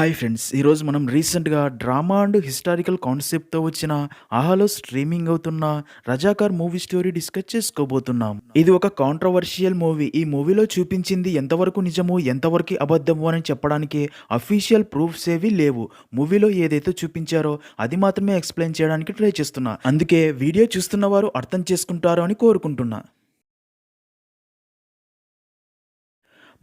Hi friends ఈరోజు మనం రీసెంట్గా డ్రామా అండ్ హిస్టారికల్ కాన్సెప్ట్తో వచ్చిన ఆహాలో స్ట్రీమింగ్ అవుతున్న రజాకార్ మూవీ స్టోరీ డిస్కస్ చేసుకోబోతున్నాం. ఇది ఒక కాంట్రవర్షియల్ మూవీ ఈ మూవీలో చూపించింది ఎంతవరకు నిజము ఎంతవరకు అబద్ధము అని చెప్పడానికి అఫీషియల్ ప్రూఫ్స్ ఏవి లేవు. మూవీలో ఏదైతే చూపించారో అది మాత్రమే ఎక్స్ప్లెయిన్ చేయడానికి ట్రై చేస్తున్నా. అందుకే వీడియో చూస్తున్న వారు అర్థం చేసుకుంటారు అని కోరుకుంటున్నా.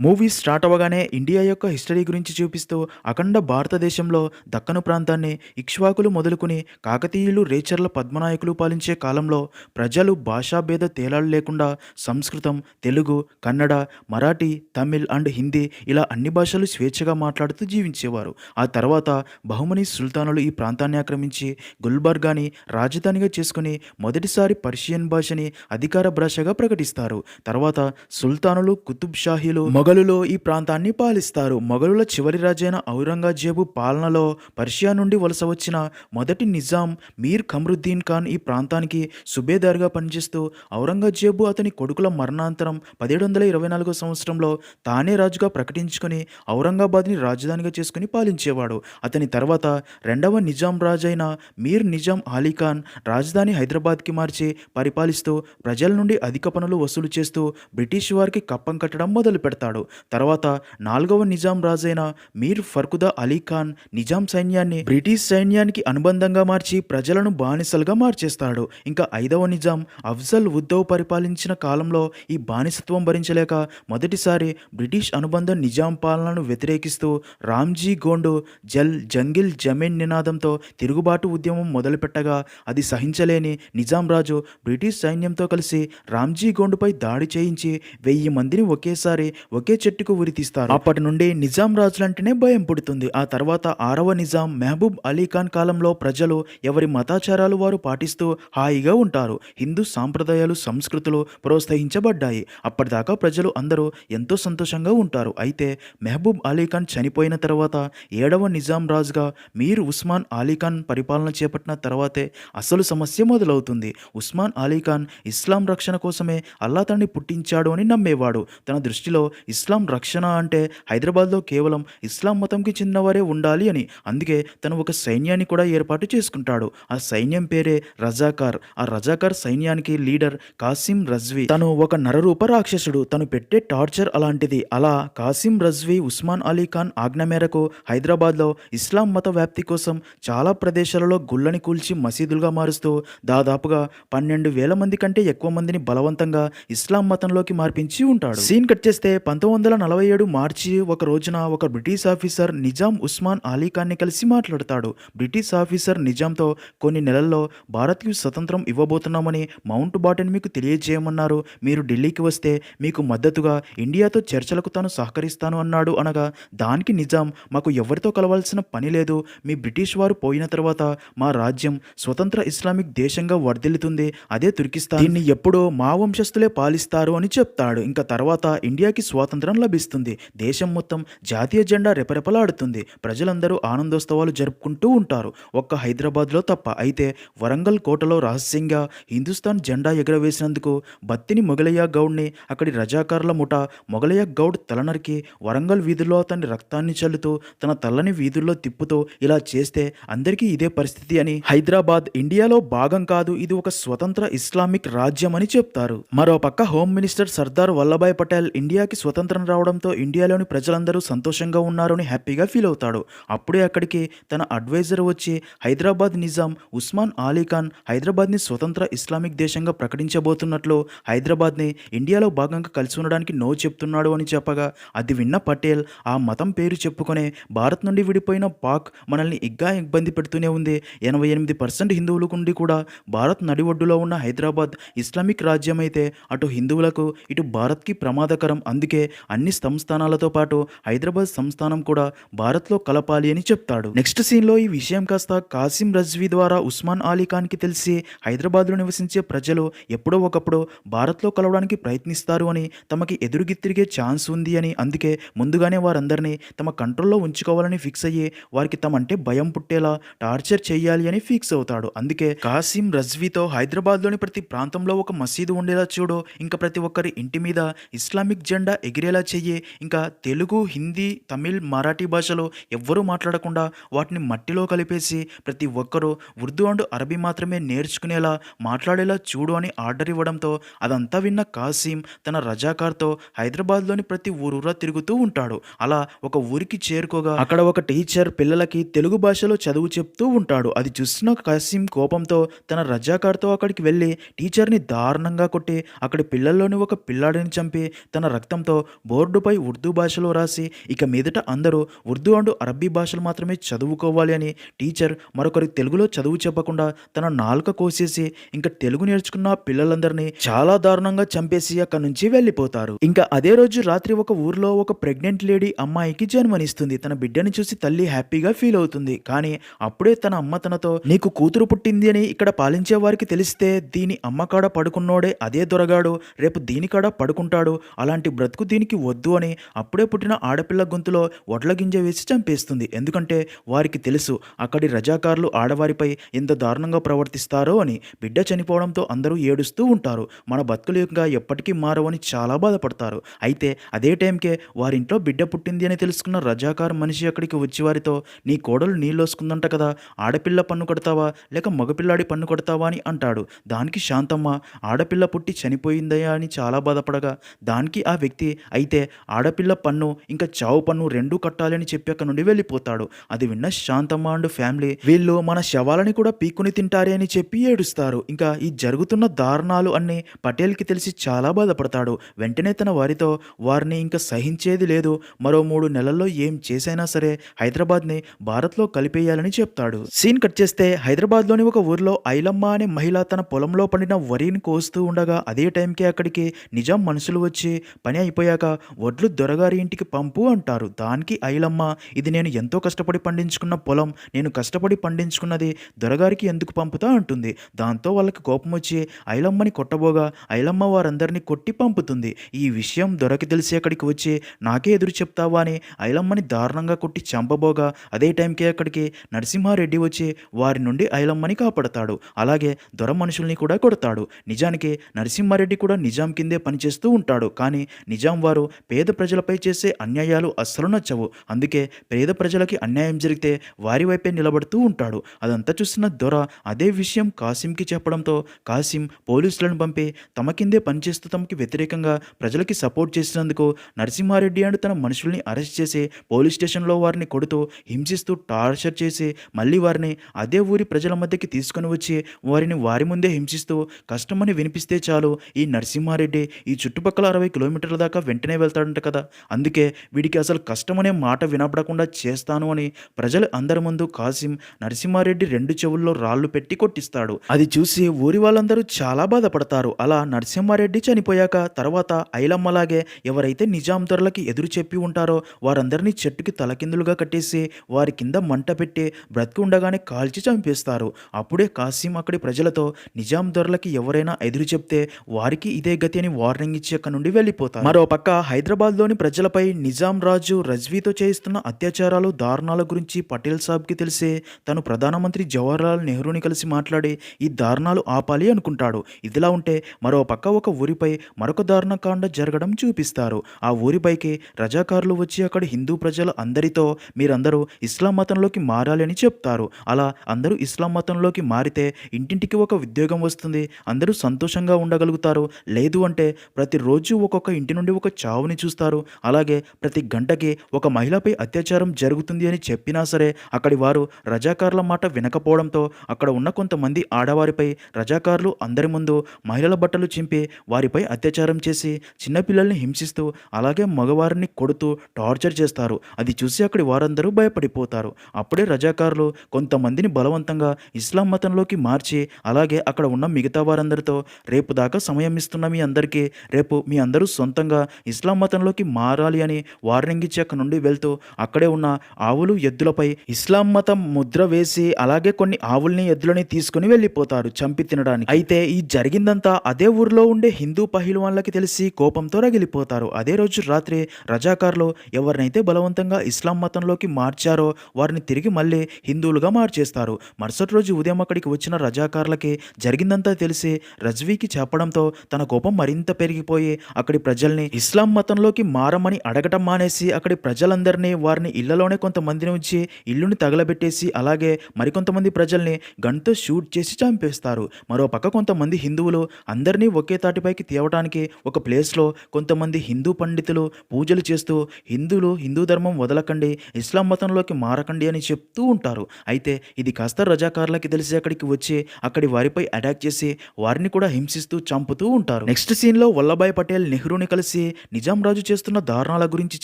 మూవీ స్టార్ట్ అవ్వగానే ఇండియా యొక్క హిస్టరీ గురించి చూపిస్తూ అఖండ భారతదేశంలో దక్కను ప్రాంతాన్ని ఇక్ష్వాకులు మొదలుకుని కాకతీయులు రేచర్ల పద్మనాయకులు పాలించే కాలంలో ప్రజలు భాషాభేద తేలాలు లేకుండా సంస్కృతం తెలుగు కన్నడ మరాఠీ తమిళ్ అండ్ హిందీ ఇలా అన్ని భాషలు స్వేచ్ఛగా మాట్లాడుతూ జీవించేవారు. ఆ తర్వాత బహుమని సుల్తానులు ఈ ప్రాంతాన్ని ఆక్రమించి గుల్బర్గాని రాజధానిగా చేసుకుని మొదటిసారి పర్షియన్ భాషని అధికార భాషగా ప్రకటిస్తారు. తర్వాత సుల్తానులు కుతుబ్ షాహీలు మొఘలులో ఈ ప్రాంతాన్ని పాలిస్తారు. మొఘలుల చివరి రాజైన ఔరంగజేబు పాలనలో పర్షియా నుండి వలస వచ్చిన మొదటి నిజాం మీర్ ఖమ్రుద్దీన్ ఖాన్ ఈ ప్రాంతానికి సుబేదార్గా పనిచేస్తూ ఔరంగజేబు అతని కొడుకుల మరణాంతరం పదిహేడు వందల ఇరవై నాలుగో సంవత్సరంలో తానే రాజుగా ప్రకటించుకొని ఔరంగాబాద్ని రాజధానిగా చేసుకుని పాలించేవాడు. అతని తర్వాత రెండవ నిజాం రాజైన మీర్ నిజాం అలీ ఖాన్ రాజధాని హైదరాబాద్కి మార్చి పరిపాలిస్తూ ప్రజల నుండి అధిక పనులు వసూలు చేస్తూ బ్రిటిష్ వారికి కప్పం కట్టడం మొదలు పెడతాడు తర్వాత నాలుగవ నిజాం రాజైన మీర్ ఫర్కుదా అలీ ఖాన్ నిజాం సైన్యాన్ని బ్రిటిష్ సైన్యానికి అనుబంధంగా మార్చి ప్రజలను బానిసలుగా మార్చేస్తాడు. ఇంకా ఐదవ నిజాం అఫ్జల్ ఉద్దవ్ పరిపాలించిన కాలంలో ఈ బానిసత్వం భరించలేక మొదటిసారి బ్రిటిష్ అనుబంధ నిజాం పాలనను వ్యతిరేకిస్తూ రామ్జీ గోండు జల్ జంగిల్ జమీన్ నినాదంతో తిరుగుబాటు ఉద్యమం మొదలుపెట్టగా అది సహించలేని నిజాం రాజు బ్రిటిష్ సైన్యంతో కలిసి రామ్జీ గోండుపై దాడి చేయించి వెయ్యి మందిని ఒకేసారి ఒకే చెట్టుకు ఉరితీస్తారు అప్పటి నుండి నిజాం రాజులంటేనే భయం పుడుతుంది. ఆ తర్వాత ఆరవ నిజాం మెహబూబ్ అలీ ఖాన్ కాలంలో ప్రజలు ఎవరి మతాచారాలు వారు పాటిస్తూ హాయిగా ఉంటారు. హిందూ సాంప్రదాయాలు సంస్కృతులు ప్రోత్సహించబడ్డాయి. అప్పటిదాకా ప్రజలు అందరూ ఎంతో సంతోషంగా ఉంటారు. అయితే మెహబూబ్ అలీ ఖాన్ చనిపోయిన తర్వాత ఏడవ నిజాం రాజుగా మీర్ ఉస్మాన్ అలీ ఖాన్ పరిపాలన చేపట్టిన తర్వాతే అసలు సమస్య మొదలవుతుంది. ఉస్మాన్ అలీ ఖాన్ ఇస్లాం రక్షణ కోసమే అల్లా తనని పుట్టించాడు అని నమ్మేవాడు. తన దృష్టిలో ఇస్లాం రక్షణ అంటే హైదరాబాద్లో కేవలం ఇస్లాం మతంకి చెందినవారే ఉండాలి అని. అందుకే తను ఒక సైన్యాన్ని కూడా ఏర్పాటు చేసుకుంటాడు. ఆ సైన్యం పేరే రజాకార్. ఆ రజాకార్ సైన్యానికి లీడర్ కాసిం రజ్వీ. తను ఒక నరరూప రాక్షసుడు. తను పెట్టే టార్చర్ అలాంటిది. అలా కాసిం రజ్వి ఉస్మాన్ అలీ ఖాన్ ఆజ్ఞ మేరకు హైదరాబాద్లో ఇస్లాం మత వ్యాప్తి కోసం చాలా ప్రదేశాలలో గుళ్ళని కూల్చి మసీదులుగా మారుస్తూ దాదాపుగా పన్నెండు వేల మంది కంటే ఎక్కువ మందిని బలవంతంగా ఇస్లాం మతంలోకి మార్పించి ఉంటాడు. సీన్ కట్ చేస్తే పంతొమ్మిది వందల నలభై ఏడు మార్చి ఒక రోజున ఒక బ్రిటిష్ ఆఫీసర్ నిజాం ఉస్మాన్ అలీ ఖాన్ని కలిసి మాట్లాడతాడు. బ్రిటిష్ ఆఫీసర్ నిజాంతో కొన్ని నెలల్లో భారత్కి స్వతంత్రం ఇవ్వబోతున్నామని మౌంట్ బాటన్ మీకు తెలియజేయమన్నారు. మీరు ఢిల్లీకి వస్తే మీకు మద్దతుగా ఇండియాతో చర్చలకు తాను సహకరిస్తాను అన్నాడు. అనగా దానికి నిజాం మాకు ఎవరితో కలవాల్సిన పని లేదు. మీ బ్రిటిష్ వారు పోయిన తర్వాత మా రాజ్యం స్వతంత్ర ఇస్లామిక్ దేశంగా వర్ధిల్లుతుంది. అదే తుర్కిస్తాన్. దీన్ని ఎప్పుడో మా వంశస్థులే పాలిస్తారు అని చెప్తాడు. ఇంకా తర్వాత ఇండియాకి స్వాతంత్రం లభిస్తుంది. దేశం మొత్తం జాతీయ జెండా రెపరెపలాడుతుంది. ప్రజలందరూ ఆనందోత్సవాలు జరుపుకుంటూ ఉంటారు. ఒక్క హైదరాబాద్లో తప్ప. అయితే వరంగల్ కోటలో రహస్యంగా హిందుస్థాన్ జెండా ఎగరవేసినందుకు బత్తిని మొగలయ్య గౌడ్ని అక్కడి రజాకారుల ముఠ మొగలయ్య గౌడ్ తలనరికి వరంగల్ వీధుల్లో అతని రక్తాన్ని చల్లుతూ తన తల్లని వీధుల్లో తిప్పుతూ ఇలా చేస్తే అందరికీ ఇదే పరిస్థితి అని హైదరాబాద్ ఇండియాలో భాగం కాదు. ఇది ఒక స్వతంత్ర ఇస్లామిక్ రాజ్యం అని చెప్తారు. మరోపక్క హోమ్ మినిస్టర్ సర్దార్ వల్లభాయ్ పటేల్ ఇండియాకి స్వతంత్ర రావడంతో ఇండియాలోని ప్రజలందరూ సంతోషంగా ఉన్నారని హ్యాపీగా ఫీల్ అవుతాడు. అప్పుడే అక్కడికి తన అడ్వైజర్ వచ్చి హైదరాబాద్ నిజాం ఉస్మాన్ ఆలీ ఖాన్ హైదరాబాద్ని స్వతంత్ర ఇస్లామిక్ దేశంగా ప్రకటించబోతున్నట్లు హైదరాబాద్ని ఇండియాలో భాగంగా కలిసి ఉండడానికి నో చెప్తున్నాడు అని చెప్పగా అది విన్న పటేల్ ఆ మతం పేరు చెప్పుకునే భారత్ నుండి విడిపోయిన పాక్ మనల్ని ఇగ్గా ఇబ్బంది పెడుతూనే ఉంది. ఎనభై ఎనిమిది పర్సెంట్ హిందువుల నుండి కూడా భారత్ నడిఒడ్డులో ఉన్న హైదరాబాద్ ఇస్లామిక్ రాజ్యం అయితే అటు హిందువులకు ఇటు భారత్కి ప్రమాదకరం. అందుకే అన్ని సంస్థానాలతో పాటు హైదరాబాద్ సంస్థానం కూడా భారత్లో కలపాలి అని చెప్తాడు. నెక్స్ట్ సీన్లో ఈ విషయం కాస్త కాసిం రజ్వీ ద్వారా ఉస్మాన్ అలీ ఖాన్కి తెలిసి హైదరాబాద్లో నివసించే ప్రజలు ఎప్పుడో ఒకప్పుడు భారత్లో కలవడానికి ప్రయత్నిస్తారు అని తమకి ఎదురుగిత్తిరిగే ఛాన్స్ ఉంది అని అందుకే ముందుగానే వారందరినీ తమ కంట్రోల్లో ఉంచుకోవాలని ఫిక్స్ అయ్యి వారికి తమంటే భయం పుట్టేలా టార్చర్ చేయాలి అని ఫిక్స్ అవుతాడు. అందుకే కాసిం రజ్వీతో హైదరాబాద్లోని ప్రతి ప్రాంతంలో ఒక మసీదు ఉండేలా చూడు. ఇంకా ప్రతి ఒక్కరి ఇంటి మీద ఇస్లామిక్ జెండా ఎగిరేలా చెయ్యి ఇంకా తెలుగు హిందీ తమిళ్ మరాఠీ భాషలో ఎవ్వరూ మాట్లాడకుండా వాటిని మట్టిలో కలిపేసి ప్రతి ఒక్కరూ ఉర్దూ అండ్ అరబీ మాత్రమే నేర్చుకునేలా మాట్లాడేలా చూడు అని ఆర్డర్ ఇవ్వడంతో అదంతా విన్న కాసిం తన రజాకార్తో హైదరాబాద్లోని ప్రతి ఊరూరా తిరుగుతూ ఉంటాడు. అలా ఒక ఊరికి చేరుకోగా అక్కడ ఒక టీచర్ పిల్లలకి తెలుగు భాషలో చదువు చెప్తూ ఉంటాడు. అది చూసిన కాసిం కోపంతో తన రజాకార్తో అక్కడికి వెళ్ళి టీచర్ని దారుణంగా కొట్టి అక్కడి పిల్లల్లోని ఒక పిల్లాడిని చంపి తన రక్తంతో బోర్డుపై ఉర్దూ భాషలో రాసి ఇక మీదట అందరూ ఉర్దూ అండ్ అరబీ భాషలు మాత్రమే చదువుకోవాలి అని టీచర్ మరొకరి తెలుగులో చదువు చెప్పకుండా తన నాలుక కోసేసి ఇంకా తెలుగు నేర్చుకున్న పిల్లలందరినీ చాలా దారుణంగా చంపేసి అక్కడి నుంచి వెళ్ళిపోతారు. ఇంకా అదే రోజు రాత్రి ఒక ఊర్లో ఒక ప్రెగ్నెంట్ లేడీ అమ్మాయికి జన్మనిస్తుంది. తన బిడ్డని చూసి తల్లి హ్యాపీగా ఫీల్ అవుతుంది. కానీ అప్పుడే తన అమ్మ తనతో నీకు కూతురు పుట్టింది అని ఇక్కడ పాలించే వారికి తెలిస్తే దీని అమ్మ కాడ పడుకున్నోడే అదే దొరగాడు రేపు దీని కాడ పడుకుంటాడు అలాంటి బ్రతుకు దీనికి వద్దు అని అప్పుడే పుట్టిన ఆడపిల్ల గొంతులో వడ్ల గింజ వేసి చంపేస్తుంది. ఎందుకంటే వారికి తెలుసు అక్కడి రజాకారులు ఆడవారిపై ఎంత దారుణంగా ప్రవర్తిస్తారో అని. బిడ్డ చనిపోవడంతో అందరూ ఏడుస్తూ ఉంటారు. మన బతుకులు ఇంకా ఎప్పటికీ మారవని చాలా బాధపడతారు. అయితే అదే టైంకే వారింట్లో బిడ్డ పుట్టింది అని తెలుసుకున్న రజాకారు మనిషి అక్కడికి వచ్చి వారితో నీ కోడలు నీళ్ళోసుకుందంట కదా ఆడపిల్ల పన్ను కొడతావా లేక మగపిల్లాడి పన్ను కొడతావా? అని అంటాడు. దానికి శాంతమ్మ ఆడపిల్ల పుట్టి చనిపోయిందయా అని చాలా బాధపడగా దానికి ఆ వ్యక్తి అయితే ఆడపిల్ల పన్ను ఇంకా చావు పన్ను రెండూ కట్టాలని చెప్పి అక్కడ నుండి వెళ్ళిపోతాడు. అది విన్న శాంతమ్మ అండ్ ఫ్యామిలీ వీళ్ళు మన శవాలని కూడా పీక్కుని తింటారే అని చెప్పి ఏడుస్తారు. ఇంకా ఈ జరుగుతున్న దారుణాలు అన్ని పటేల్కి తెలిసి చాలా బాధపడతాడు. వెంటనే తన వారితో వారిని ఇంకా సహించేది లేదు. మరో మూడు నెలల్లో ఏం చేసైనా సరే హైదరాబాద్ని భారత్లో కలిపేయాలని చెప్తాడు సీన్ కట్ చేస్తే హైదరాబాద్లోని ఒక ఊర్లో ఐలమ్మ అనే మహిళ తన పొలంలో పండిన వరిని కోస్తూ ఉండగా అదే టైంకి అక్కడికి నిజాం మనుషులు వచ్చి పని అయిపోయాక వడ్లు దొరగారి ఇంటికి పంపు అంటారు. దానికి ఐలమ్మ ఇది నేను ఎంతో కష్టపడి పండించుకున్న పొలం నేను కష్టపడి పండించుకున్నది దొరగారికి ఎందుకు పంపుతా అంటుంది. దాంతో వాళ్ళకి కోపం వచ్చి ఐలమ్మని కొట్టబోగా ఐలమ్మ వారందరినీ కొట్టి పంపుతుంది. ఈ విషయం దొరకి తెలిసి అక్కడికి వచ్చి నాకే ఎదురు చెప్తావా అని ఐలమ్మని దారుణంగా కొట్టి చంపబోగా అదే టైంకి అక్కడికి నరసింహారెడ్డి వచ్చి వారి నుండి ఐలమ్మని కాపాడతాడు. అలాగే దొర మనుషుల్ని కూడా కొడతాడు. నిజానికి నరసింహారెడ్డి కూడా నిజాం కిందే పనిచేస్తూ ఉంటాడు. కానీ నిజాం వారు పేద ప్రజలపై చేసే అన్యాయాలు అస్సలు నచ్చవు. అందుకే పేద ప్రజలకి అన్యాయం జరిగితే వారి వైపే నిలబడుతూ ఉంటాడు. అదంతా చూసిన దొర అదే విషయం కాసింకి చెప్పడంతో కాసిం పోలీసులను పంపి తమ కిందే పనిచేస్తూ తమకి వ్యతిరేకంగా ప్రజలకి సపోర్ట్ చేసినందుకు నరసింహారెడ్డి అండ్ తన మనుషుల్ని అరెస్ట్ చేసి పోలీస్ స్టేషన్లో వారిని కొడుతూ హింసిస్తూ టార్చర్ చేసి మళ్ళీ వారిని అదే ఊరి ప్రజల మధ్యకి తీసుకొని వచ్చి వారిని వారి ముందే హింసిస్తూ కష్టమని వినిపిస్తే చాలు ఈ నరసింహారెడ్డి ఈ చుట్టుపక్కల అరవై కిలోమీటర్ల దాకా వెంటనే వెళ్తాడంట కదా. అందుకే వీడికి అసలు కష్టమనే మాట వినపడకుండా చేస్తాను అని ప్రజలు అందరి ముందు కాసిం నరసింహారెడ్డి రెండు చెవుల్లో రాళ్ళు పెట్టి కొట్టిస్తాడు. అది చూసి ఊరి వాళ్ళందరూ చాలా బాధపడతారు. అలా నరసింహారెడ్డి చనిపోయాక తర్వాత ఐలమ్మలాగే ఎవరైతే నిజాం దొరలకి ఎదురు చెప్పి ఉంటారో వారందరినీ చెట్టుకి తలకిందులుగా కట్టేసి వారి కింద మంట పెట్టి బ్రతికి ఉండగానే కాల్చి చంపేస్తారు. అప్పుడే కాసిం అక్కడి ప్రజలతో నిజాం దొరలకి ఎవరైనా ఎదురు చెప్తే వారికి ఇదే గతి అని వార్నింగ్ ఇచ్చి అక్కడ నుండి వెళ్ళిపోతారు. మరో పక్క హైదరాబాద్లోని ప్రజలపై నిజాం రాజు రజ్వీతో చేయిస్తున్న అత్యాచారాలు దారుణాల గురించి పటేల్ సాబ్కి తెలిసే తను ప్రధానమంత్రి జవహర్లాల్ నెహ్రూని కలిసి మాట్లాడి ఈ దారుణాలు ఆపాలి అనుకుంటాడు. ఇదిలా ఉంటే మరో పక్క ఒక ఊరిపై మరొక దారుణకాండ జరగడం చూపిస్తారు. ఆ ఊరిపైకి రజాకారులు వచ్చి అక్కడ హిందూ ప్రజల అందరితో మీరందరూ ఇస్లాం మతంలోకి మారాలి అని చెప్తారు. అలా అందరూ ఇస్లాం మతంలోకి మారితే ఇంటింటికి ఒక ఉద్యోగం వస్తుంది. అందరూ సంతోషంగా ఉండగలుగుతారు. లేదు అంటే ప్రతిరోజు ఒక్కొక్క ఇంటి నుండి ఒక చావుని చూస్తారు. అలాగే ప్రతి గంటకి ఒక మహిళపై అత్యాచారం జరుగుతుంది అని చెప్పినా సరే అక్కడి వారు రజాకారుల మాట వినకపోవడంతో అక్కడ ఉన్న కొంతమంది ఆడవారిపై రజాకారులు అందరి ముందు మహిళల బట్టలు చింపి వారిపై అత్యాచారం చేసి చిన్నపిల్లల్ని హింసిస్తూ అలాగే మగవారిని కొడుతూ టార్చర్ చేస్తారు. అది చూసి అక్కడి వారందరూ భయపడిపోతారు. అప్పుడే రజాకారులు కొంతమందిని బలవంతంగా ఇస్లాం మతంలోకి మార్చి అలాగే అక్కడ ఉన్న మిగతా వారందరితో రేపు దాకా సమయం ఇస్తున్న మీ అందరికీ రేపు మీ అందరూ సొంతంగా ఇస్లాం మతంలోకి మారాలి అని వార్నింగ్ ఇచ్చి అక్కడ నుండి వెళ్తూ అక్కడే ఉన్న ఆవులు ఎద్దులపై ఇస్లాం మతం ముద్ర వేసి అలాగే కొన్ని ఆవుల్ని ఎద్దులని తీసుకుని వెళ్ళిపోతారు చంపి తినడానికి. అయితే ఈ జరిగిందంతా అదే ఊర్లో ఉండే హిందూ పహిల్వాన్లకి తెలిసి కోపంతో రగిలిపోతారు. అదే రోజు రాత్రి రజాకార్లు ఎవరినైతే బలవంతంగా ఇస్లాం మతంలోకి మార్చారో వారిని తిరిగి మళ్ళీ హిందువులుగా మార్చేస్తారు. మరుసటి రోజు ఉదయం అక్కడికి వచ్చిన రజాకార్లకి జరిగిందంతా తెలిసి రజ్వీకి చెప్పడంతో తన కోపం మరింత పెరిగిపోయి అక్కడి ప్రజల్ని ఇస్లాం మతంలోకి మారమని అడగటం మానేసి అక్కడి ప్రజలందరినీ వారిని ఇళ్ళలోనే కొంతమందిని ఉంచి ఇల్లుని తగలబెట్టేసి అలాగే మరికొంతమంది ప్రజల్ని గన్తో షూట్ చేసి చంపేస్తారు. మరో పక్క కొంతమంది హిందువులు అందరినీ ఒకే తాటిపైకి తేవటానికి ఒక ప్లేస్లో కొంతమంది హిందూ పండితులు పూజలు చేస్తూ హిందువులు హిందూ ధర్మం వదలకండి ఇస్లాం మతంలోకి మారకండి అని చెప్తూ ఉంటారు. అయితే ఇది కాస్త రజాకారులకి తెలిసి అక్కడికి వచ్చి అక్కడి వారిపై అటాక్ చేసి వారిని కూడా హింసిస్తూ చంపుతూ ఉంటారు. నెక్స్ట్ సీన్లో వల్లభాయ్ పటేల్ నెహ్రూని కలిసి నిజాం రాజు చేస్తున్న దారుణాల గురించి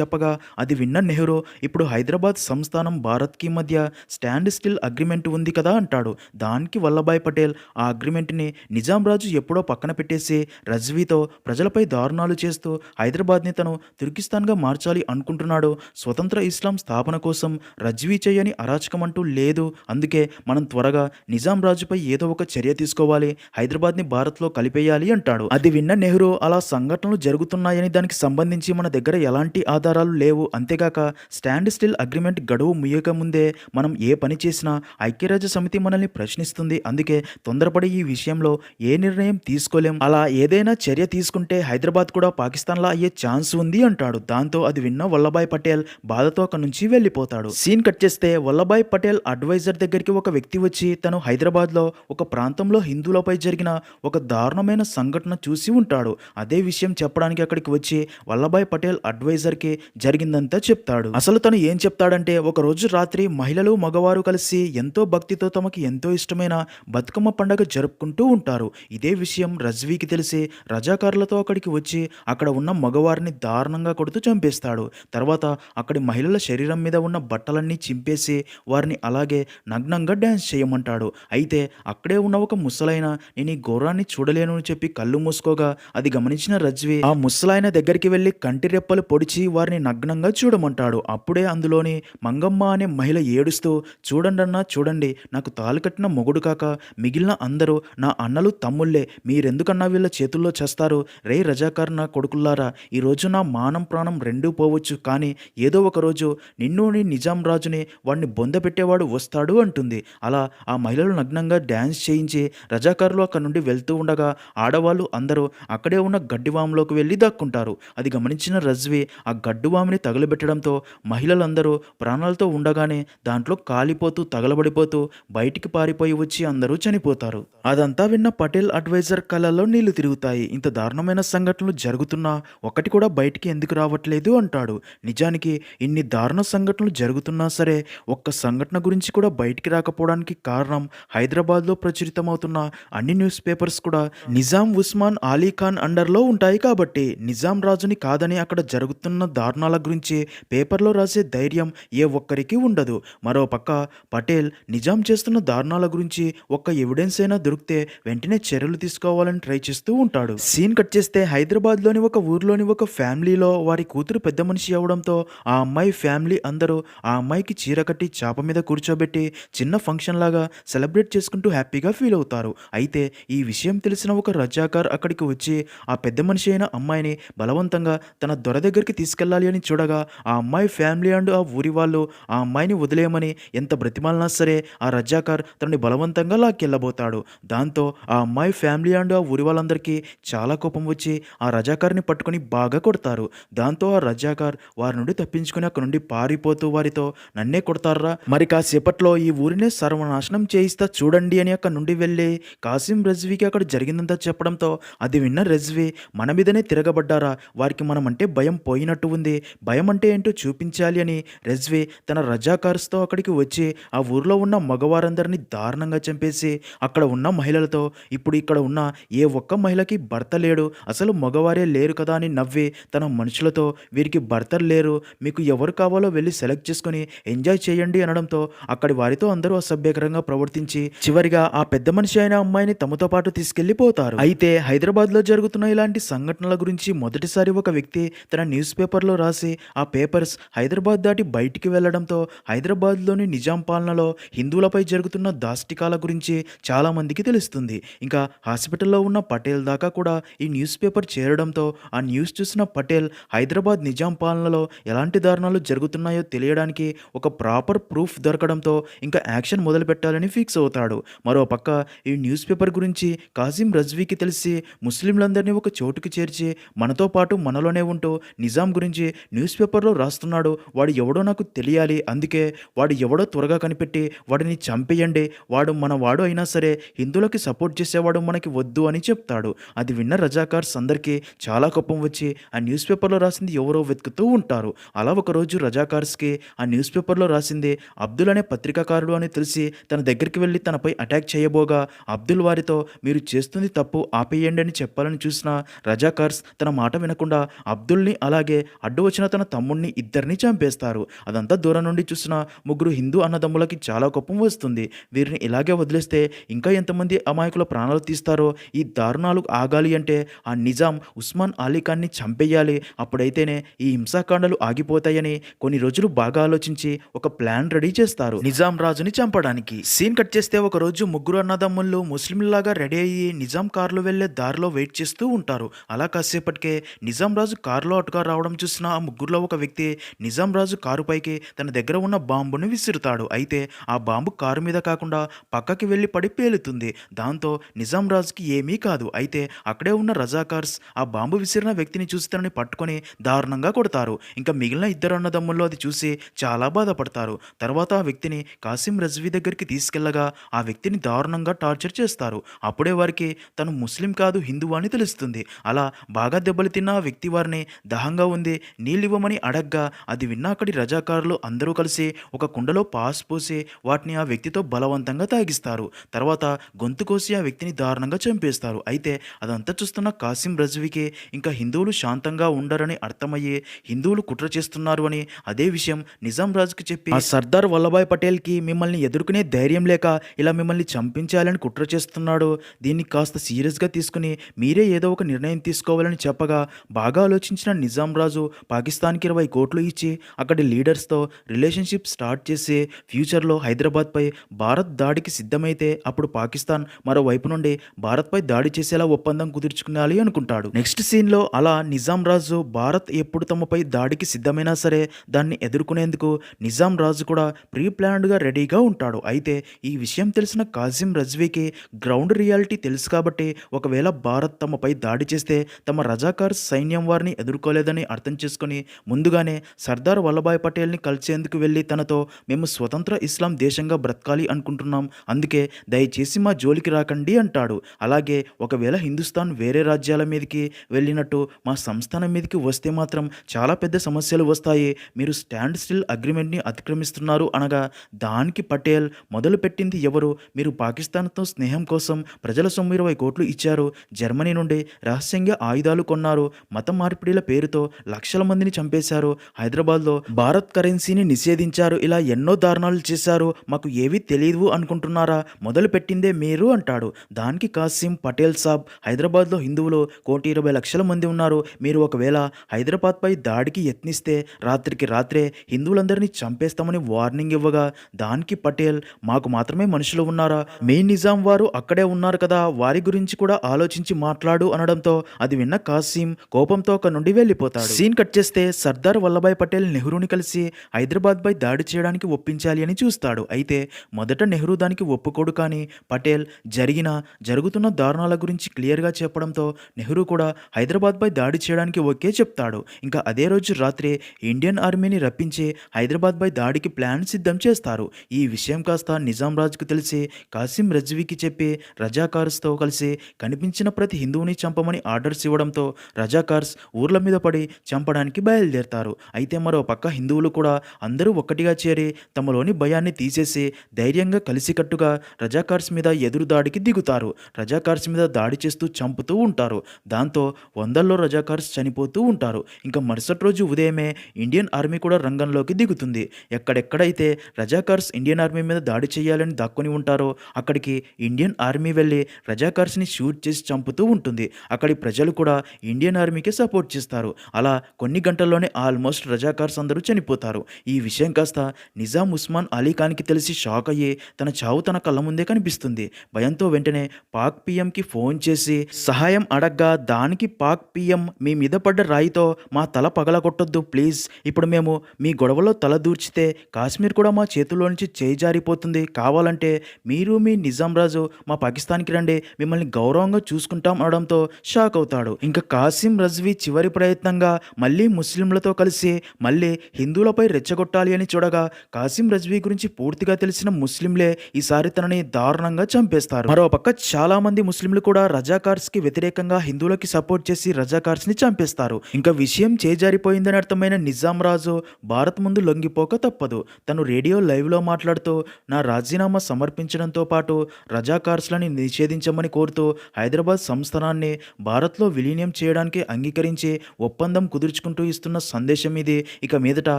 చెప్పగా అది విన్న నెహ్రూ ఇప్పుడు హైదరాబాద్ సంస్థానం భారత్కి మధ్య స్టాండ్ స్టిల్ అగ్రిమెంట్ ఉంది కదా అంటాడు. దానికి వల్లభాయ్ పటేల్ ఆ అగ్రిమెంట్ని నిజాం రాజు ఎప్పుడో పక్కన పెట్టేసి రజ్వీతో ప్రజలపై దారుణాలు చేస్తూ హైదరాబాద్ని తను తుర్కిస్తాన్గా మార్చాలి అనుకుంటున్నాడు. స్వతంత్ర ఇస్లాం స్థాపన కోసం రజ్వీ చేయని అరాచకం అంటూ లేదు. అందుకే మనం త్వరగా నిజాం రాజుపై ఏదో ఒక చర్య తీసుకోవాలి. హైదరాబాద్ని భారత్లో కలిపేయాలి అంటాడు. అది విన్న నెహ్రూ అలా సంఘటనలు జరుగుతున్నాయని దానికి సంబంధించి మన దగ్గర ఎలాంటి ఆధారాలు లేవు. అంతేగాక స్టాండ్ స్టిల్ అగ్రిమెంట్ గడువు ముయ్యక ముందే మనం ఏ పని చేసినా ఐక్యరాజ్య సమితి మనల్ని ప్రశ్నిస్తుంది. అందుకే తొందరపడి ఈ విషయంలో ఏ నిర్ణయం తీసుకోలేం. అలా ఏదైనా చర్య తీసుకుంటే హైదరాబాద్ కూడా పాకిస్తాన్లా అయ్యే ఛాన్స్ ఉంది అంటాడు. దాంతో అది విన్న వల్లభాయ్ పటేల్ బాధతో అక్కడి నుంచి వెళ్ళిపోతాడు. సీన్ కట్ చేస్తే వల్లభాయ్ పటేల్ అడ్వైజర్ దగ్గరికి ఒక వ్యక్తి వచ్చి తను హైదరాబాద్లో ఒక ప్రాంతంలో హిందువులపై జరిగిన ఒక దారుణమైన సంఘటన చూసి ఉంటాడు. అదే విషయం చెప్పడానికి అక్కడికి వచ్చి వల్లభాయ్ పటేల్ అడ్వైజర్కి జరిగిందంతా చెప్తాడు. అసలు తను ఏం చెప్తాడంటే ఒక రోజు రాత్రి మహిళలు మగవారు కలిసి ఎంతో భక్తితో తమకి ఎంతో ఇష్టమైన బతుకమ్మ పండగ జరుపుకుంటూ ఉంటారు. ఇదే విషయం రజ్వీకి తెలిసి రజాకారులతో అక్కడికి వచ్చి అక్కడ ఉన్న మగవారిని దారుణంగా కొడుతూ చంపేస్తాడు. తర్వాత అక్కడి మహిళల శరీరం మీద ఉన్న బట్టలన్నీ చింపేసి వారిని అలాగే నగ్నంగా డ్యాన్స్ చేయమంటాడు. అయితే అక్కడే ఉన్న ఒక ముసలైన నేను ఈ ఘోరాన్ని చూడలేను అని చెప్పి కళ్ళు మూసుకోగా అది గమనించిన రజ్వి ఆ ముసలాయన దగ్గరికి వెళ్ళి కంటి రెప్పలు పొడిచి వారిని నగ్నంగా చూడమంటాడు. అప్పుడే అందులోని మంగమ్మ అనే మహిళ ఏడుస్తూ చూడండన్నా చూడండి నాకు తాలు కట్టిన మొగుడు కాక మిగిలిన అందరూ నా అన్నలు తమ్ముళ్ళే మీరెందుకన్నా వీళ్ళ చేతుల్లో చేస్తారు? రే రజాకార్ నా కొడుకుల్లారా ఈరోజు నా మానం ప్రాణం రెండూ పోవచ్చు కానీ ఏదో ఒక రోజు నిన్ను నీ నిజాం రాజుని వాడిని బొందపెట్టేవాడు వస్తాడు అంటుంది. అలా ఆ మహిళలు నగ్నంగా డ్యాన్స్ చేయించి రజాకారులు అక్కడ నుండి వెళ్తూ ఉండగా ఆడవాళ్ళు అందరూ అక్కడే ఉన్న గడ్డివాంలోకి వెళ్ళి దక్కుంటారు. అది గమనించిన రజ్వి ఆ గడ్డువామిని తగలబెట్టడంతో మహిళలందరూ ప్రాణాలతో ఉండగానే దాంట్లో కాలిపోతూ తగలబడిపోతూ బయటికి పారిపోయి వచ్చి అందరూ చనిపోతారు. అదంతా విన్న పటేల్ అడ్వైజర్ కళ్ళల్లో నీళ్ళు తిరుగుతాయి. ఇంత దారుణమైన సంఘటనలు జరుగుతున్నా ఒకటి కూడా బయటికి ఎందుకు రావట్లేదు అంటాడు. నిజానికి ఇన్ని దారుణ సంఘటనలు జరుగుతున్నా సరే ఒక్క సంఘటన గురించి కూడా బయటికి రాకపోవడానికి కారణం హైదరాబాద్లో ప్రచురితమవుతున్న అన్ని న్యూస్ పేపర్స్ కూడా నిజాం ఉస్మాన్ అలీ ఖాన్ అండర్లో ఉంటాయి కాబట్టి నిజాం రాజుని కాదని అక్కడ జరుగుతున్న దారుణాల గురించి పేపర్లో రాసే ధైర్యం ఏ ఒక్కరికి ఉండదు. మరో పక్క పటేల్ నిజాం చేస్తున్న దారుణాల గురించి ఒక్క ఎవిడెన్స్ అయినా దొరికితే వెంటనే చర్యలు తీసుకోవాలని ట్రై చేస్తూ ఉంటాడు. సీన్ కట్ చేస్తే హైదరాబాద్లోని ఒక ఊర్లోని ఒక ఫ్యామిలీలో వారి కూతురు పెద్ద మనిషి అవడంతో ఆ అమ్మాయి ఫ్యామిలీ అందరూ ఆ అమ్మాయికి చీర కట్టి చాప మీద కూర్చోబెట్టి చిన్న ఫంక్షన్ లాగా సెలబ్రేట్ చేసుకుంటూ హ్యాపీగా ఫీల్ అవుతారు. అయితే ఈ విషయం తెలిసిన ఒక రజాకార్ అక్కడికి వచ్చి ఆ పెద్ద మనిషి అయిన అమ్మాయిని బలవంతంగా తన దొర దగ్గరికి తీసుకెళ్ళాలి అని చూడగా ఆ అమ్మాయి ఫ్యామిలీ అండ్ ఆ ఊరి వాళ్ళు ఆ అమ్మాయిని వదిలేయమని ఎంత బ్రతిమాలినా సరే ఆ రజాకార్ తనని బలవంతంగా లాక్కెళ్ళబోతాడు. దాంతో ఆ అమ్మాయి ఫ్యామిలీ అండ్ ఆ ఊరి వాళ్ళందరికీ చాలా కోపం వచ్చి ఆ రజాకార్ని పట్టుకొని బాగా కొడతారు. దాంతో ఆ రజాకార్ వారి నుండి తప్పించుకుని అక్కడ నుండి పారిపోతూ వారితో నన్నే కొడతారా? మరి కాసేపట్లో ఈ ఊరినే సర్వనాశనం చేయిస్తా చూడండి అని అక్కడ నుండి వెళ్ళి కాసిం రజ్వీకి అక్కడ జరిగిందంతా చెప్పడంతో అది విన్న రజ్వీ మన మీదనే తిరగబడ్డారా? వారికి మనం అంటే భయం పోయినట్టు ఉంది. భయం అంటే ఏంటో చూపించాలి అని రెజ్వే తన రజాకార్స్తో అక్కడికి వచ్చి ఆ ఊర్లో ఉన్న మగవారందరినీ దారుణంగా చంపేసి అక్కడ ఉన్న మహిళలతో ఇప్పుడు ఇక్కడ ఉన్న ఏ ఒక్క మహిళకి భర్త లేడు అసలు మగవారే లేరు కదా అని నవ్వి తన మనుషులతో వీరికి భర్తలు లేరు మీకు ఎవరు కావాలో వెళ్ళి సెలెక్ట్ చేసుకొని ఎంజాయ్ చేయండి అనడంతో అక్కడి వారితో అందరూ అసభ్యకరంగా ప్రవర్తించి చివరిగా ఆ పెద్ద మనిషి అయిన అమ్మాయిని తమతో పాటు తీసుకెళ్ళిపోతారు అయితే హైదరాబాద్లో జరుగుతున్న ఇలాంటి సంఘటనల గురించి మొదటిసారి ఒక వ్యక్తి తన న్యూస్ పేపర్లో రాసి ఆ పేపర్స్ హైదరాబాద్ దాటి బయటికి వెళ్ళడంతో హైదరాబాద్లోని నిజాం పాలనలో హిందువులపై జరుగుతున్న దాష్టికాల గురించి చాలామందికి తెలుస్తుంది. ఇంకా హాస్పిటల్లో ఉన్న పటేల్ దాకా కూడా ఈ న్యూస్ పేపర్ చేరడంతో ఆ న్యూస్ చూసిన పటేల్ హైదరాబాద్ నిజాం పాలనలో ఎలాంటి దారుణాలు జరుగుతున్నాయో తెలియడానికి ఒక ప్రాపర్ ప్రూఫ్ దొరకడంతో ఇంకా యాక్షన్ మొదలుపెట్టాలని ఫిక్స్ అవుతాడు. మరో పక్క ఈ న్యూస్ పేపర్ గురించి కాసిం రజ్వీకి తెలిసి ముస్లింలందరినీ ఒక చోటుకి చేర్చి మనతో పాటు మనలోనే ఉంటూ నిజాం గురించి న్యూస్ పేపర్లో రాస్తున్నాడు. వాడు ఎవడో నాకు తెలియాలి. అందుకే వాడు ఎవడో త్వరగా కనిపెట్టి వాడిని చంపేయండి. వాడు మన వాడు అయినా సరే హిందువులకి సపోర్ట్ చేసేవాడు మనకి వద్దు అని చెప్తాడు. అది విన్న రజాకార్స్ అందరికీ చాలా కోపం వచ్చి ఆ న్యూస్ పేపర్లో రాసింది ఎవరో వెతుకుతూ ఉంటారు. అలా ఒకరోజు రజాకార్స్కి ఆ న్యూస్ పేపర్లో రాసింది అబ్దుల్ అనే పత్రికాకారుడు అని తెలిసి తన దగ్గరికి వెళ్ళి తనపై అటాక్ చేయబోగా అబ్దుల్ వారితో మీరు చేస్తుంది తప్పు ఆపేయండి అని చెప్పాలని చూసిన రజాకార్స్ తన మాట వినకుండా అబ్దుల్ని అలాగే అడ్డు వచ్చిన తన తమ్ముడిని ఇద్దరిని చంపేస్తారు. అదంతా దూరం నుండి చూసిన ముగ్గురు హిందూ అన్నదమ్ములకి చాలా కోపం వస్తుంది. వీరిని ఇలాగే వదిలేస్తే ఇంకా ఎంతమంది అమాయకుల ప్రాణాలు తీస్తారో ఈ దారుణాలు ఆగాలి అంటే ఆ నిజాం ఉస్మాన్ అలీ ఖాన్ని చంపేయాలి. అప్పుడైతేనే ఈ హింసాకాండలు ఆగిపోతాయని కొన్ని రోజులు బాగా ఆలోచించి ఒక ప్లాన్ రెడీ చేస్తారు. నిజాం రాజుని చంపడానికి సీన్ కట్ చేస్తే ఒక రోజు ముగ్గురు అన్నదమ్ముళ్ళు ముస్లింలాగా రెడీ అయ్యి నిజాం కారులో వెళ్ళే దారిలో వెయిట్ చేస్తూ ఉంటారు. అలా కాసేపటికే నిజాం రాజు కారులో అటుగా రావడం చూసిన ఆ ముగ్గురులో ఒక వ్యక్తి నిజాం రాజు కారు పైకి తన దగ్గర ఉన్న బాంబును విసురుతాడు. అయితే ఆ బాంబు కారు మీద కాకుండా పక్కకి వెళ్ళి పడి పేలుతుంది. దాంతో నిజాం రాజుకి ఏమీ కాదు. అయితే అక్కడే ఉన్న రజాకార్స్ ఆ బాంబు విసిరిన వ్యక్తిని చూసి తనని పట్టుకొని దారుణంగా కొడతారు. ఇంకా మిగిలిన ఇద్దరు అన్నదమ్ముల్లో అది చూసి చాలా బాధపడతారు. తర్వాత ఆ వ్యక్తిని కాసిం రజ్వీ దగ్గరికి తీసుకెళ్ళగా ఆ వ్యక్తిని దారుణంగా టార్చర్ చేస్తారు. అప్పుడే వారికి తను ముస్లిం కాదు హిందువు అని తెలుస్తుంది. అలా బాగా దెబ్బలు తిన్న తిన్నా వ్యక్తి వారిని దహంగా ఉంది. నీళ్ళివ్వమని అడగ్గా అది విన్నాకటి అక్కడి రజాకారులు అందరూ కలిసి ఒక కుండలో పాస్ పోసి వాటిని ఆ వ్యక్తితో బలవంతంగా తాగిస్తారు. తర్వాత గొంతు కోసి ఆ వ్యక్తిని దారుణంగా చంపేస్తారు. అయితే అదంతా చూస్తున్న కాసిం రజ్వీకి ఇంకా హిందువులు శాంతంగా ఉండరని అర్థమయ్యి హిందువులు కుట్ర చేస్తున్నారు అని అదే విషయం నిజాం రాజుకి చెప్పి ఆ సర్దార్ వల్లభాయ్ పటేల్కి మిమ్మల్ని ఎదుర్కొనే ధైర్యం లేక ఇలా మిమ్మల్ని చంపించాలని కుట్ర చేస్తున్నాడు. దీన్ని కాస్త సీరియస్గా తీసుకుని మీరే ఏదో ఒక నిర్ణయం తీసుకోవాలని చెప్పగా బాగా ఆలోచించిన నిజాం రాజు పాకిస్తాన్కి ఇరవై కోట్లు ఇచ్చి అక్కడి లీడర్స్తో రిలేషన్షిప్ స్టార్ట్ చేసి ఫ్యూచర్లో హైదరాబాద్పై భారత్ దాడికి సిద్ధమైతే అప్పుడు పాకిస్తాన్ మరోవైపు నుండి భారత్పై దాడి చేసేలా ఒప్పందం కుదుర్చుకునాలి అనుకుంటాడు. నెక్స్ట్ సీన్లో అలా నిజాం రాజు భారత్ ఎప్పుడు తమపై దాడికి సిద్ధమైనా సరే దాన్ని ఎదుర్కొనేందుకు నిజాం రాజు కూడా ప్రీ ప్లాన్డ్గా రెడీగా ఉంటాడు. అయితే ఈ విషయం తెలిసిన కాసిం రజ్వీకి గ్రౌండ్ రియాలిటీ తెలుసు కాబట్టి ఒకవేళ భారత్ తమపై దాడి చేస్తే తమ రజాకార్ సైన్యం వారిని ఎదుర్కోలేదని అర్థం చేసుకుని ముందుగానే సర్దార్ వల్లభాయ్ పటేల్ని కలిసేందుకు వెళ్ళి తనతో మేము స్వతంత్ర ఇస్లాం దేశంగా బ్రతకాలి అనుకుంటున్నాం. అందుకే దయచేసి మా జోలికి రాకండి అంటాడు. అలాగే ఒకవేళ హిందుస్థాన్ వేరే రాజ్యాల మీదకి వెళ్ళినట్టు మా సంస్థానం మీదకి వస్తే మాత్రం చాలా పెద్ద సమస్యలు వస్తాయి. మీరు స్టాండ్ స్టిల్ అగ్రిమెంట్ని అతిక్రమిస్తున్నారు అనగా దానికి పటేల్ మొదలుపెట్టింది ఎవరు? మీరు పాకిస్తాన్తో స్నేహం కోసం ప్రజల సొమ్ము ఇరవై కోట్లు ఇచ్చారు. జర్మనీ నుండి రహస్యంగా ఆయుధాలు కొన్నారు. మత మార్పిడిల పేరుతో లక్షల మందిని చంపేశారు. హైదరాబాద్లో భారత్ కరెన్సీని నిషేధించారు. ఇలా ఎన్నో దారుణాలు చేశారు. మాకు ఏవీ తెలియదు అనుకుంటున్నారా? మొదలు పెట్టిందే మీరు అంటాడు. దానికి కాసిం పటేల్ సాబ్ హైదరాబాద్లో హిందువులు కోటి ఇరవై లక్షల మంది ఉన్నారు. మీరు ఒకవేళ హైదరాబాద్పై దాడికి యత్నిస్తే రాత్రికి రాత్రే హిందువులందరినీ చంపేస్తామని వార్నింగ్ ఇవ్వగా దానికి పటేల్ మాకు మాత్రమే మనుషులు ఉన్నారా? మీ నిజాం వారు అక్కడే ఉన్నారు కదా? వారి గురించి కూడా ఆలోచించి మాట్లాడు అనడంతో అది విన్న కాసిం కోపంతో ఒక నుండి వెళ్ళిపోతాడు. సీన్ కట్ చేస్తే సర్దార్ వల్లభాయ్ పటేల్ నెహ్రూని కలిసి హైదరాబాద్ పై దాడి చేయడానికి ఒప్పించాలి అని చూస్తాడు. అయితే మొదట నెహ్రూ దానికి ఒప్పుకోడు కానీ పటేల్ జరిగిన జరుగుతున్న దారుణాల గురించి క్లియర్గా చెప్పడంతో నెహ్రూ కూడా హైదరాబాద్పై దాడి చేయడానికి ఓకే చెప్తాడు. ఇంకా అదే రోజు రాత్రి ఇండియన్ ఆర్మీని రప్పించి హైదరాబాద్ పై దాడికి ప్లాన్ సిద్ధం చేస్తారు. ఈ విషయం కాస్త నిజాం రాజుకు తెలిసి కాసిం రజ్వీకి చెప్పి రజాకారుస్తో కలిసి కనిపించిన ప్రతి హిందువుని చంపమని ఆర్డర్స్ ఇవ్వడంతో రజాకార్స్ ఊర్ల మీద పడి చంపడానికి బయలుదేరతారు. అయితే మరో పక్క హిందువులు కూడా అందరూ ఒక్కటిగా చేరి తమలోని భయాన్ని తీసేసి ధైర్యంగా కలిసికట్టుగా రజాకార్స్ మీద ఎదురు దాడికి దిగుతారు. రజాకార్స్ మీద దాడి చేస్తూ చంపుతూ ఉంటారు. దాంతో వందల్లో రజాకార్స్ చనిపోతూ ఉంటారు. ఇంకా మరుసటి రోజు ఉదయమే ఇండియన్ ఆర్మీ కూడా రంగంలోకి దిగుతుంది. ఎక్కడెక్కడైతే రజాకార్స్ ఇండియన్ ఆర్మీ మీద దాడి చేయాలని దాక్కుని ఉంటారో అక్కడికి ఇండియన్ ఆర్మీ వెళ్ళి రజాకార్స్ని షూట్ చేసి చంపుతూ ఉంటుంది. అక్కడి ప్రజలు కూడా ఇండియన్ ఆర్మీకి సపోర్ట్ చేస్తారు. అలా కొన్ని గంటల్లోనే ఆల్మోస్ట్ రజాకార్స్ అందరూ చనిపోతారు. ఈ విషయం కాస్త నిజాం ఉస్మాన్ అలీ ఖాన్కి తెలిసి షాక్ అయ్యి తన చావు తన కళ్ళ ముందే కనిపిస్తుంది. భయంతో వెంటనే పాక్ పిఎంకి ఫోన్ చేసి సహాయం అడగ్గా దానికి పాక్ పిఎం మీ మీద పడ్డ రాయితో మా తల పగలగొట్టొద్దు ప్లీజ్. ఇప్పుడు మేము మీ గొడవలో తల దూర్చితే కాశ్మీర్ కూడా మా చేతుల్లో నుంచి చేయి జారిపోతుంది. కావాలంటే మీరు మీ నిజాం రాజు మా పాకిస్తాన్కి రండి. మిమ్మల్ని గౌరవంగా చూసుకుంటాం అనడంతో షాక్ అవుతాడు. ఇంకా కాసిం రజ్వీ చివరి ప్రయత్నంగా మళ్ళీ ముస్లింలతో కలిసి మళ్ళీ హిందువులపై రెచ్చగొట్టాలి అని చూడగా కాసిం రజ్వీ గురించి పూర్తిగా తెలిసిన ముస్లింలే ఈసారి తనని దారుణంగా చంపేస్తారు. మరోపక్క చాలా మంది ముస్లింలు కూడా రజాకార్స్కి వ్యతిరేకంగా హిందువులకి సపోర్ట్ చేసి రజాకార్స్ని చంపేస్తారు. ఇంకా విషయం చేజారిపోయిందని అర్థమైన నిజాం రాజు భారత్ ముందు లొంగిపోక తప్పదు. తను రేడియో లైవ్లో మాట్లాడుతూ నా రాజీనామా సమర్పించడంతో పాటు రజాకార్స్లని నిషేధించమని కోరుతూ హైదరాబాద్ సంస్థానాన్ని భారత్లో విలీనం చేయడం చేయడానికి అంగీకరించి ఒప్పందం కుదుర్చుకుంటూ ఇస్తున్న సందేశం ఇది. ఇక మీదట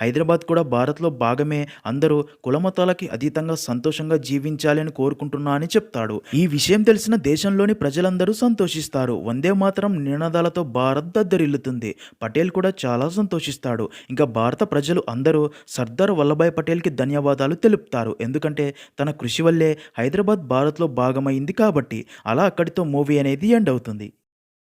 హైదరాబాద్ కూడా భారత్లో భాగమే. అందరూ కులమతాలకి అతీతంగా సంతోషంగా జీవించాలని కోరుకుంటున్నా అని చెప్తాడు. ఈ విషయం తెలిసిన దేశంలోని ప్రజలందరూ సంతోషిస్తారు. వందే మాత్రం నినాదాలతో భారత్ దద్దరిల్లుతుంది. పటేల్ కూడా చాలా సంతోషిస్తాడు. ఇంకా భారత ప్రజలు అందరూ సర్దార్ వల్లభాయ్ పటేల్కి ధన్యవాదాలు తెలుపుతారు. ఎందుకంటే తన కృషి వల్లే హైదరాబాద్ భారత్లో భాగమైంది కాబట్టి. అలా అక్కడితో మూవీ అనేది ఎండ్ అవుతుంది.